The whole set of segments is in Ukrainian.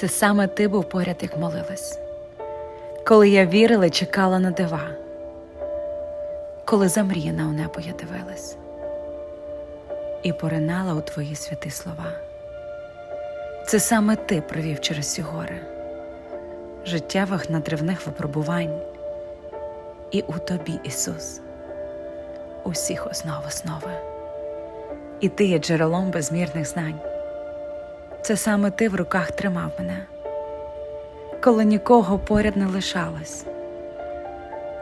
Це саме ти був поряд, як молилась, коли я вірила і чекала на дива, коли замріяна у небо я дивилась і поринала у твої святі слова. Це саме ти провів через ці гори, життєвих надривних випробувань, і у тобі, Ісус, усіх основ основи. І ти є джерелом безмірних знань. Це саме ти в руках тримав мене, коли нікого поряд не лишалось,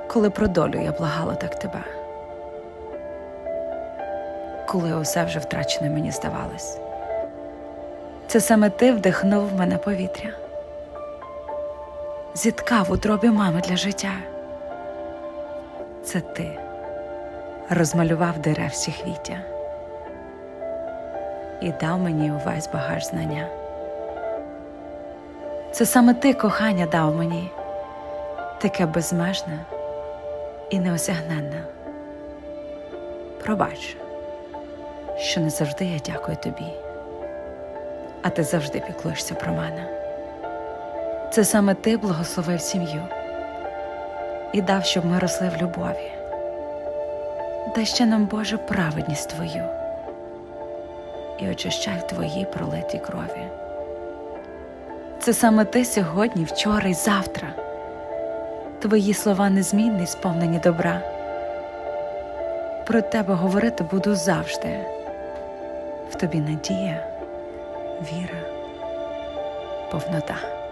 коли про долю я благала так тебе, коли усе вже втрачене мені здавалось. Це саме ти вдихнув в мене повітря, зіткав у тробі мами для життя. Це ти розмалював дерев всіх віття і дав мені увесь багаж знання. Це саме ти кохання дав мені, таке безмежне і неосягненне. Пробач, що не завжди я дякую тобі, а ти завжди піклуєшся про мене. Це саме ти благословив сім'ю і дав, щоб ми росли в любові. Дай ще нам, Боже, праведність Твою і очищай в твоїй пролитій крові. Це саме ти сьогодні, вчора і завтра. Твої слова незмінні, сповнені добра. Про тебе говорити буду завжди. В тобі надія, віра, повнота.